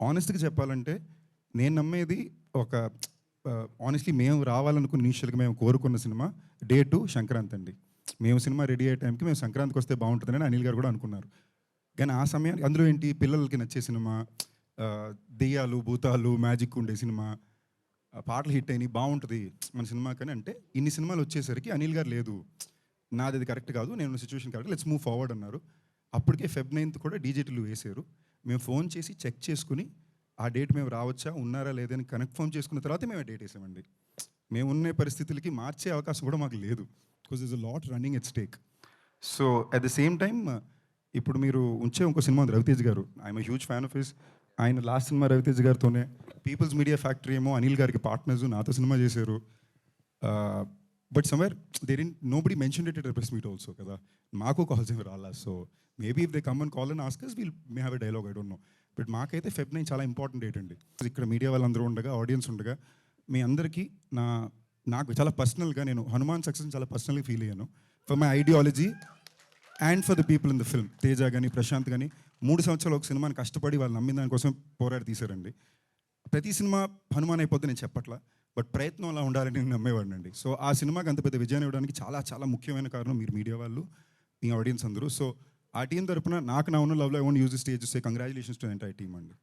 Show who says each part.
Speaker 1: ఆనెస్ట్గా చెప్పాలంటే నేను నమ్మేది ఒక ఆనెస్ట్లీ మేము రావాలనుకున్న ఇనీషియల్గా మేము కోరుకున్న సినిమా డే టు సంక్రాంతి అండి. మేము సినిమా రెడీ అయ్యే టైంకి మేము సంక్రాంతికి వస్తే బాగుంటుందని అనిల్ గారు కూడా అనుకున్నారు. కానీ ఆ సమయానికి అందులో ఏంటి పిల్లలకి నచ్చే సినిమా దెయ్యాలు భూతాలు మ్యాజిక్ ఉండే సినిమా పాటలు హిట్ అయినాయి బాగుంటుంది మన సినిమా కానీ అంటే ఇన్ని సినిమాలు వచ్చేసరికి అనిల్ గారు లేదు. నాది అది కరెక్ట్ కాదు నేను situation correct let's move forward అన్నారు. అప్పటికే ఫెబ్ నైన్త్ కూడా డీజేటీలు వేశారు. మేము ఫోన్ చేసి చెక్ చేసుకుని ఆ డేట్ మేము రావచ్చా? ఉన్నారా? లేదని కన్ఫర్మ్ చేసుకున్న తర్వాత మేము ఆ డేట్ వేసామండి. మేము ఉన్న పరిస్థితులకి మార్చే అవకాశం కూడా మాకు లేదు. Because is a lot running at stake so at the same time ఇప్పుడు మీరు ఉంచే ఇంకో సినిమా ఉంది రవితేజ్ గారు. I'm huge fan of his ఆయన లాస్ట్ సినిమా రవితేజ్ గారితోనే పీపుల్స్ మీడియా ఫ్యాక్టరీ ఏమో అనిల్ గారికి పార్ట్నర్స్ నాతో సినిమా చేశారు. But somewhere there in nobody mention it press meet also కదా. మాకు కాల్స్ ఏమి రాలా. So maybe if they come and call and Oscars will may have a dialogue I don't know but మాకైతే Feb nine చాలా important date అండి. ఇక్కడ media వాళ్ళందరూ ఉండగా ఆడియన్స్ ఉండగా మీ అందరికీ నా నాకు చాలా పర్సనల్గా నేను హనుమాన్ సక్సెస్ చాలా పర్సనల్గా ఫీల్ అయ్యాను. For my ideology and for the people in the film Teja కానీ ప్రశాంత్ కానీ మూడు సంవత్సరాలు ఒక సినిమాని కష్టపడి వాళ్ళు నమ్మిన దానికోసం పోరాడి తీశారండి. ప్రతి సినిమా హనుమాన్ అయిపోతే నేను చెప్పట్లా. బట్ ప్రయత్నం అలా ఉండాలని నేను నమ్మేవాడినండి. సో ఆ సినిమాకి అంత పెద్ద విజయాన్ని ఇవ్వడానికి చాలా చాలా ముఖ్యమైన కారణం మీరు మీడియా వాళ్ళు మీ ఆడియన్స్ అందరూ. సో ఆ టీం తరపున నాకు నా ఉన్న లవ్లో I use stage say congratulations to entire team అండి.